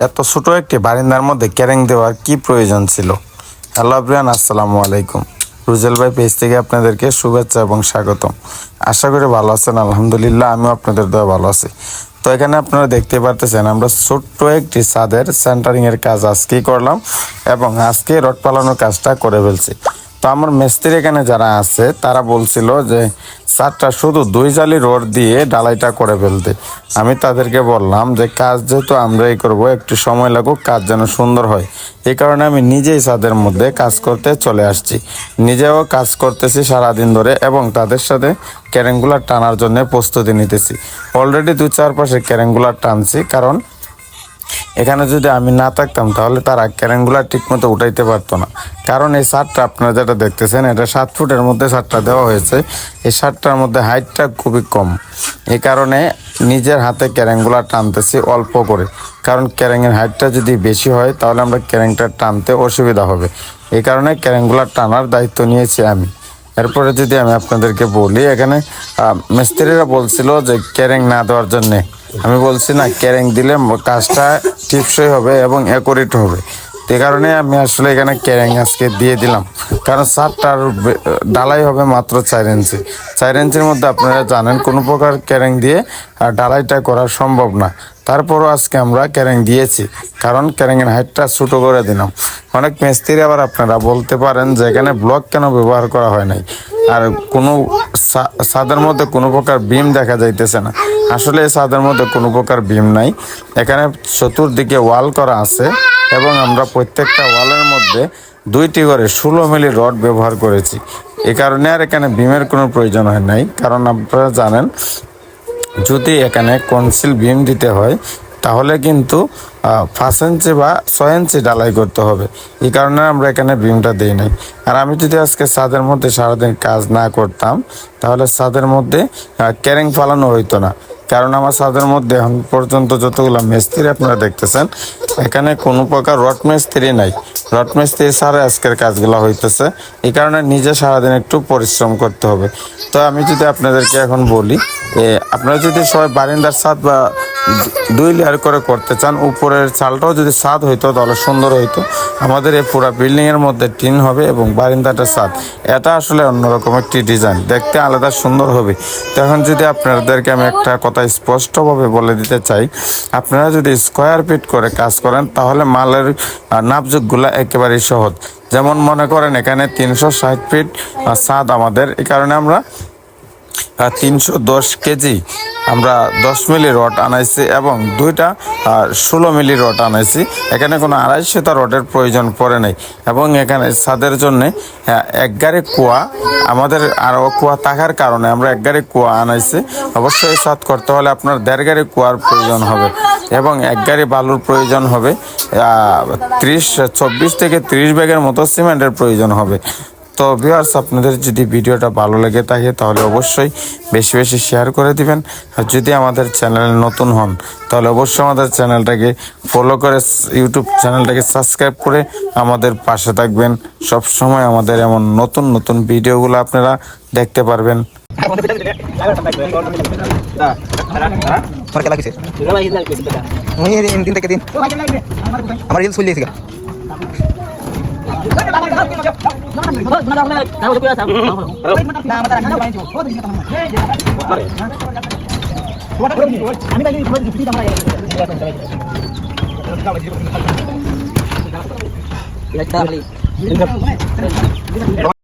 এত ছোট একটি বারিন্দার মধ্যে ক্যারেং দেওয়ার কি প্রয়োজন ছিল? হ্যালো আব্রিয়ান আসসালামু আলাইকুম। রুজেল ভাই পেজ থেকে আপনাদেরকে শুভেচ্ছা এবং স্বাগতম। আশা করি ভালো আছেন, আলহামদুলিল্লাহ, আমিও আপনাদের দেওয়া ভালো আছি। তো এখানে আপনারা দেখতে পারতেছেন, আমরা ছোট্ট একটি ছাদের সেন্টারিংয়ের কাজ আজকেই করলাম এবং আজকে রড পালানোর কাজটা করে ফেলছি। তো আমার মিস্ত্রি এখানে যারা আছে, তারা বলছিল যে চারটা শুধু দুই জালি রড দিয়ে ডালাইটা করে ফেলতে। আমি তাদেরকে বললাম যে, কাজ যেহেতু আমরাই করব, একটু সময় লাগুক, কাজ যেন সুন্দর হয়। এই কারণে আমি নিজেই ছাদের মধ্যে কাজ করতে চলে আসছি। নিজেও কাজ করতেছি সারাদিন ধরে এবং তাদের সাথে ক্যারেংগুলার টানার জন্য প্রস্তুতি নিতেছি। অলরেডি দু চারপাশে ক্যারেংগুলার টানছি, কারণ এখানে যদি আমি না থাকতাম, তাহলে তারা ক্যারেনগুলা ঠিক মতো উঠাইতে পারতো না। কারণ এই শার্টটা আপনারা যেটা দেখতেছেন, এটা সাত ফুটের মধ্যে শার্টটা দেওয়া হয়েছে। এই শার্টটার মধ্যে হাইটটা খুবই কম। এই কারণে নিজের হাতে ক্যারেংগুলা টানতেছি অল্প করে। কারণ ক্যারেংয়ের হাইটটা যদি বেশি হয়, তাহলে আমরা ক্যারেংটা টানতে অসুবিধা হবে। এই কারণে ক্যারেংগুলা টানার দায়িত্ব নিয়েছি আমি। এরপরে যদি আমি আপনাদেরকে বলি, এখানে মিস্ত্রিরা বলছিল যে ক্যারেং না দেওয়ার জন্যে আমি বলছি না ক্যারেং দিলে কাজটা টিপসই হবে এবং অ্যাকুরেট হবে। সে কারণে আমি আসলে এখানে ক্যারেং আজকে দিয়ে দিলাম। কারণ সারটার ডালাই হবে মাত্র চার ইঞ্চি। চার ইঞ্চির মধ্যে আপনারা জানেন, কোনো প্রকার ক্যারেং দিয়ে আর ডালাইটা করা সম্ভব না। তারপরও আজকে আমরা ক্যারেং দিয়েছি। কারণ ক্যারেংয়ের হাইটটা ছোটো করে দিলাম। অনেক মিস্ত্রি আবার আপনারা বলতে পারেন যে, এখানে ব্লক কেন ব্যবহার করা হয় নাই? আর কোনো সা- ছাদের মধ্যে কোনো প্রকার বিম দেখা যাইতেছে না। আসলে ছাদের মধ্যে কোনো প্রকার বিম নাই। এখানে চতুর্দিকে ওয়াল করা আছে এবং আমরা প্রত্যেকটা ওয়ালের মধ্যে দুইটি করে ষোলো মিলি রড ব্যবহার করেছি। এ কারণে আর এখানে বিমের কোনো প্রয়োজন হয় নাই। কারণ আপনারা জানেন, যদি এখানে কনসিল বিম দিতে হয়, তাহলে কিন্তু পাঁচ ইঞ্চি বা ছয় ইঞ্চি ডালাই করতে হবে। এই কারণে আমরা এখানে বিমটা দিই নাই। আর আমি যদি আজকে ছাদের মধ্যে সারাদিন কাজ না করতাম, তাহলে ছাদের মধ্যে ক্যারেং ফালানো হইতো না। কারণ আমার ছাদের মধ্যে এখন পর্যন্ত যতগুলো মিস্ত্রি আপনারা দেখতেছেন, এখানে কোনো প্রকার রড মিস্ত্রি নাই। রড মিস্ত্রি ছাড়া আজকের কাজগুলো হইতেছে। এই কারণে নিজে সারাদিন একটু পরিশ্রম করতে হবে। তো আমি যদি আপনাদেরকে এখন বলি আপনারা যদি সবাই বারিন্দার ছাদ বা দুই লেয়ার করে করতে চান, উপরের চালটাও যদি ছাদ হইতো তাহলে সুন্দর হইতো। আমাদের এই পুরো বিল্ডিং এর মধ্যে টিন হবে এবং বারিন্দাটা ছাদ এটা আসলে অন্যরকম একটি ডিজাইন দেখতে আলাদা সুন্দর হবে। তো এখন যদি আপনাদেরকে আমি একটা কথা স্পষ্টভাবে বলে দিতে চাই, আপনারা যদি স্কোয়ার ফিট করে কাজ করেন, তাহলে মালের নাপযোগগুলো একেবারেই সহজ। যেমন মনে করেন এখানে তিনশো ষাট ফিট ছাদ আমাদের। এই কারণে আমরা তিনশো দশ কেজি আমরা দশ মিলি রড আনাইছি এবং দুইটা ষোলো মিলি রড আনাইছি। এখানে কোনো আড়াইশোটা রডের প্রয়োজন পড়ে নাই। এবং এখানে ছাদের জন্য এক গাড়ি কুয়া, আমাদের আরও কুয়া থাকার কারণে আমরা এক কুয়া আনাইছি। অবশ্যই ছাদ করতে হলে আপনার দেড় গাড়ি কুয়ার প্রয়োজন হবে এবং এক গাড়ি বালুর প্রয়োজন হবে। ত্রিশ, চব্বিশ থেকে ত্রিশ ব্যাগের মতো সিমেন্টের প্রয়োজন হবে। তো ভিউয়ার্স আপনাদের যদি ভিডিওটা ভালো লেগে থাকে, তাহলে অবশ্যই বেশি বেশি শেয়ার করে দিবেন। আর যদি আমাদের চ্যানেল নতুন হন, তাহলে অবশ্যই আমাদের চ্যানেলটাকে ফলো করে ইউটিউব চ্যানেলটাকে সাবস্ক্রাইব করে আমাদের পাশে থাকবেন। সব সময় আমাদের এমন নতুন নতুন ভিডিওগুলো আপনারা দেখতে পারবেন। আমার রিলস আমি